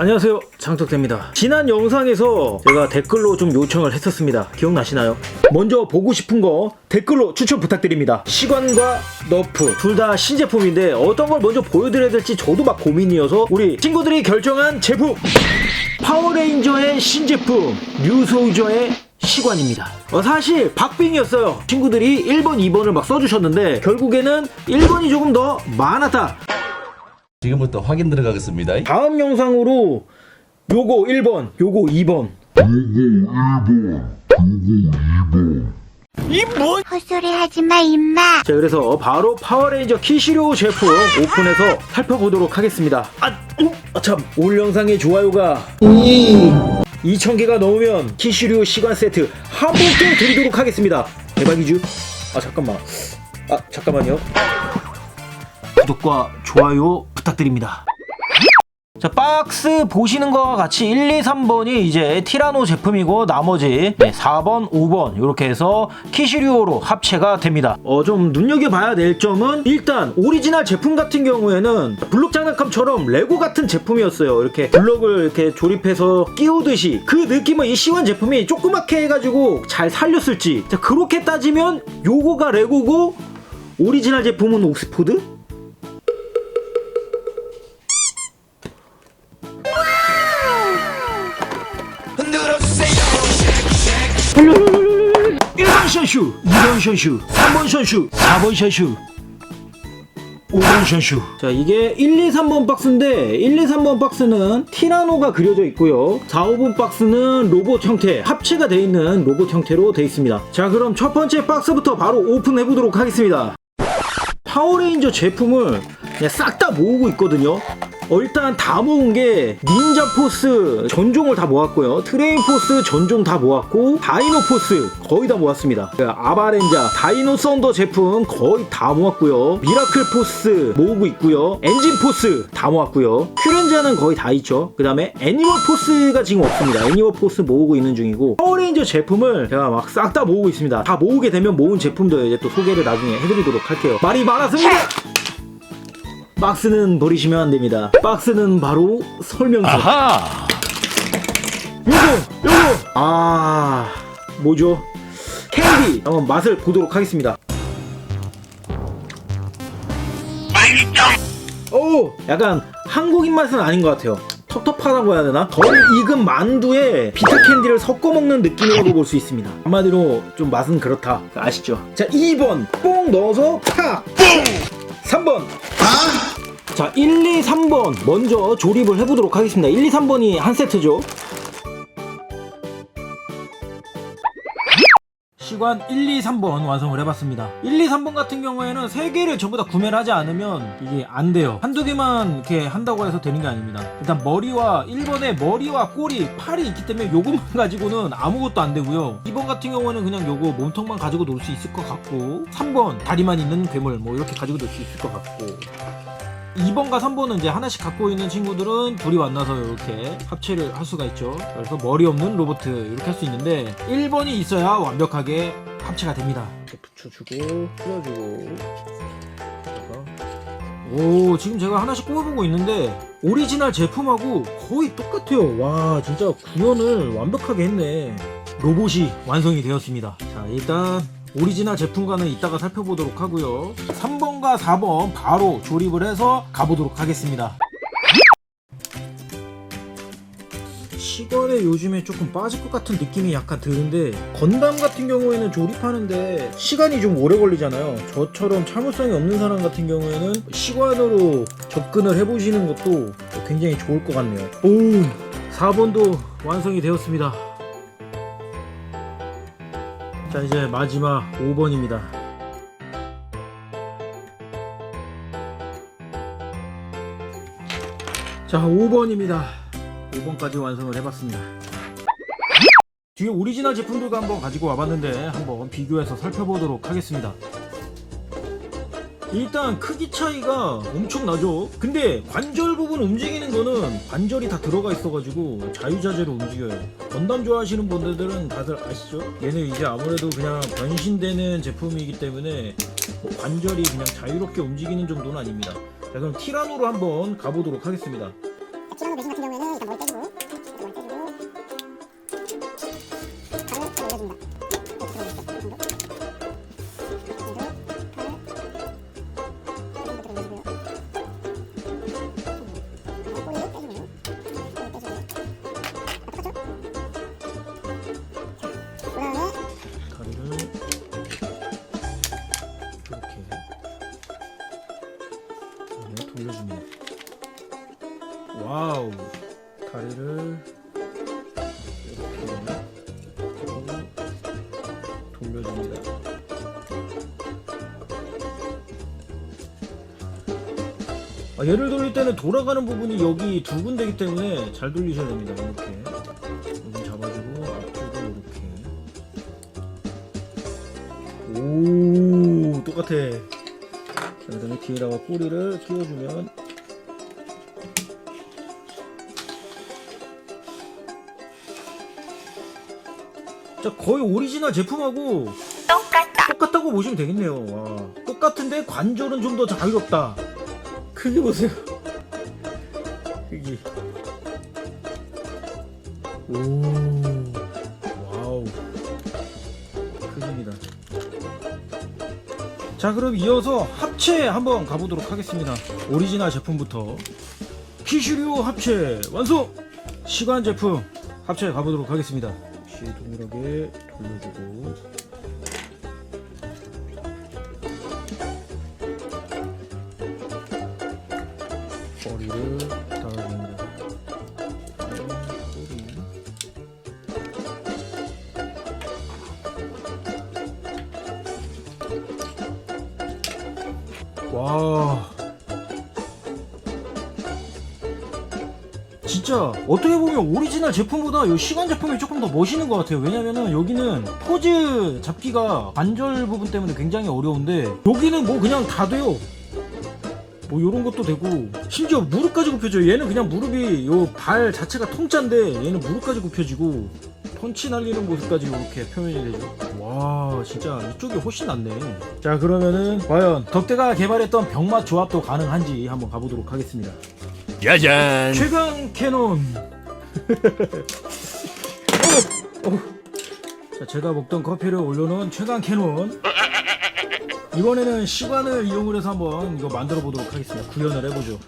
안녕하세요 장덕대입니다 지난 영상에서 제가 댓글로 좀 요청을 했었습니다 기억나시나요? 먼저 보고 싶은 거 댓글로 추천 부탁드립니다 시관과 너프 둘 다 신제품인데 어떤 걸 먼저 보여드려야 될지 저도 막 고민이어서 우리 친구들이 결정한 제품 파워레인저의 신제품 뉴소유저의 시관입니다. 어, 사실 박빙이었어요. 친구들이 1번, 2번을 막 써주셨는데 결국에는 1번이 조금 더 많았다. 지금부터 확인 들어가겠습니다. 다음 영상으로 요거 1번, 요거 2번. 헛소리 하지 마, 임마. 자, 그래서 바로 파워레인저 키시료 제품 오픈해서 살펴보도록 하겠습니다. 아, 음, 아, 참, 올 영상의 좋아요가 2,000개가 넘으면 키시료 시간 세트 한 번께 드리도록 하겠습니다. 대박이죠? 아, 잠깐만. 아, 잠깐만요. 구독과 좋아요 부탁드립니다. 자 박스 보시는 것과 같이 1, 2, 3번이 이제 티라노 제품이고 나머지 네, 4번, 5번 이렇게 해서 키시류로 합체가 됩니다. 어 좀 눈여겨봐야 될 점은 일단 오리지널 제품 같은 경우에는 블록 장난감처럼 레고 같은 제품이었어요. 이렇게 블록을 이렇게 조립해서 끼우듯이 그 느낌은 이 시원 제품이 조그맣게 해가지고 잘 살렸을지 자 그렇게 따지면 요거가 레고고 오리지널 제품은 옥스포드? 1번 션슈, 2번 션슈, 3번 션슈, 4번 션슈, 5번 션슈. 자, 이게 1, 2, 3번 박스인데 1, 2, 3번 박스는 티라노가 그려져 있고요. 4, 5번 박스는 로봇 형태, 합체가 되어 있는 로봇 형태로 되어 있습니다. 자, 그럼 첫 번째 박스부터 바로 오픈해 보도록 하겠습니다. 파워레인저 제품을 그냥 싹 다 모으고 있거든요. 어, 일단 다 모은 게 닌자 포스 전종을 다 모았고요. 트레인 포스 전종 다 모았고 다이노 포스 거의 다 모았습니다. 그 아바렌자, 다이노 썬더 제품 거의 다 모았고요. 미라클 포스 모으고 있고요. 엔진 포스 다 모았고요. 큐렌자는 거의 다 있죠. 그 다음에 애니멀 포스가 지금 없습니다. 애니멀 포스 모으고 있는 중이고 파워레인저 제품을 제가 막 싹 다 모으고 있습니다. 다 모으게 되면 모은 제품도 이제 또 소개를 나중에 해드리도록 할게요. 말이 많았습니다. 박스는 버리시면 안 됩니다. 박스는 바로 설명서. 아하! 요거, 요거. 아, 뭐죠? 캔디. 한번 맛을 보도록 하겠습니다. 오, 약간 한국인 맛은 아닌 것 같아요. 텁텁하다고 해야 되나? 덜 익은 만두에 비타 캔디를 섞어 먹는 느낌이라고 볼 수 있습니다. 한마디로 좀 맛은 그렇다. 아시죠? 자, 2번 뽕 넣어서 탁. 3번 자, 1, 2, 3번 먼저 조립을 해보도록 하겠습니다. 1, 2, 3번이 한 세트죠. 시관 1, 2, 3번 완성을 해봤습니다. 1, 2, 3번 같은 경우에는 3개를 전부 다 구매를 하지 않으면 이게 안 돼요. 한두 개만 이렇게 한다고 해서 되는 게 아닙니다. 일단 머리와 1번에 머리와 꼬리, 팔이 있기 때문에 요것만 가지고는 아무것도 안 되고요. 2번 같은 경우는 그냥 요거 몸통만 가지고 놀 수 있을 것 같고 3번 다리만 있는 괴물 뭐 이렇게 가지고 놀 수 있을 것 같고 2번과 3번은 이제 하나씩 갖고 있는 친구들은 둘이 만나서 이렇게 합체를 할 수가 있죠. 그래서 머리 없는 로봇 이렇게 할 수 있는데 1번이 있어야 완벽하게 합체가 됩니다. 이렇게 붙여주고 풀어주고 오 지금 제가 하나씩 꼽아보고 있는데 오리지널 제품하고 거의 똑같아요. 와 진짜 구현을 완벽하게 했네. 로봇이 완성이 되었습니다. 자 일단 오리지널 제품과는 이따가 살펴보도록 하고요. 3번과 4번 바로 조립을 해서 가보도록 하겠습니다. 시간에 요즘에 조금 빠질 것 같은 느낌이 약간 드는데 건담 같은 경우에는 조립하는데 시간이 좀 오래 걸리잖아요. 저처럼 참을성이 없는 사람 같은 경우에는 시간으로 접근을 해보시는 것도 굉장히 좋을 것 같네요. 오, 4번도 완성이 되었습니다. 자 이제 마지막 5번입니다. 자 5번입니다. 5번까지 완성을 해봤습니다. 뒤에 오리지널 제품들과 한번 가지고 와봤는데 한번 비교해서 살펴보도록 하겠습니다 일단 크기 차이가 엄청 나죠. 근데 관절 부분 움직이는 거는 관절이 다 들어가 있어가지고 자유자재로 움직여요. 건담 좋아하시는 분들은 다들 아시죠? 얘는 이제 아무래도 그냥 변신되는 제품이기 때문에 뭐 관절이 그냥 자유롭게 움직이는 정도는 아닙니다. 자 그럼 티라노로 한번 가보도록 하겠습니다. 티라노 배신 같은 경우에는 네, 돌려줍니다. 와우. 다리를 이렇게 돌려줍니다. 아, 얘를 돌릴 때는 돌아가는 부분이 여기 두 군데이기 때문에 잘 돌리셔야 됩니다. 이렇게 여기 잡아주고 앞쪽을 이렇게 오 똑같아 자 그 다음에 뒤에다가 꼬리를 끼워주면 자 거의 오리지널 제품하고 똑같다. 똑같다고 보시면 되겠네요. 와. 똑같은데 관절은 좀 더 자유롭다. 크기 보세요. 크기. 오 와우. 크기입니다. 자 그럼 이어서 합체 한번 가보도록 하겠습니다. 오리지널 제품부터. 키슈류 합체 완성! 시간 제품 합체 가보도록 하겠습니다. 역시 동일하게 돌려주고. 머리를 달아줍니다 와. 진짜 어떻게 보면 오리지널 제품보다 이 시간 제품이 조금 더 멋있는 것 같아요. 왜냐면은 여기는 포즈 잡기가 관절 부분 때문에 굉장히 어려운데 여기는 뭐 그냥 다 돼요. 뭐 요런 것도 되고 심지어 무릎까지 굽혀져요. 얘는 그냥 무릎이 요 발 자체가 통짜인데 얘는 무릎까지 굽혀지고 펀치 날리는 모습까지 이렇게 표현이 되죠. 와 진짜 이쪽이 훨씬 낫네. 자 그러면은 과연 덕대가 개발했던 병맛 조합도 가능한지 한번 가보도록 하겠습니다. 짜잔. 최강 캐논. 어, 어. 자 제가 먹던 커피를 올려놓은 최강 캐논. 이번에는 시간을 이용을 해서 한번 이거 만들어 보도록 하겠습니다. 구현을 해보죠.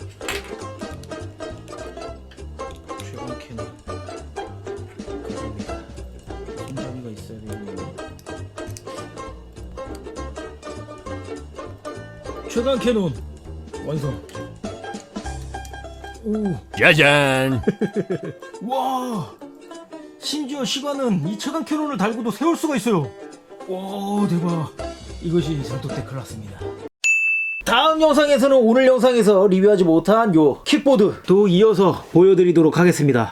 최강 캐논 완성. 오. 짜잔. 와 심지어 시간은 이 최강 캐논을 달고도 세울 수가 있어요 와 대박 이것이 전독대 클라스입니다 다음 영상에서는 오늘 영상에서 리뷰하지 못한 요 킥보드도 이어서 보여드리도록 하겠습니다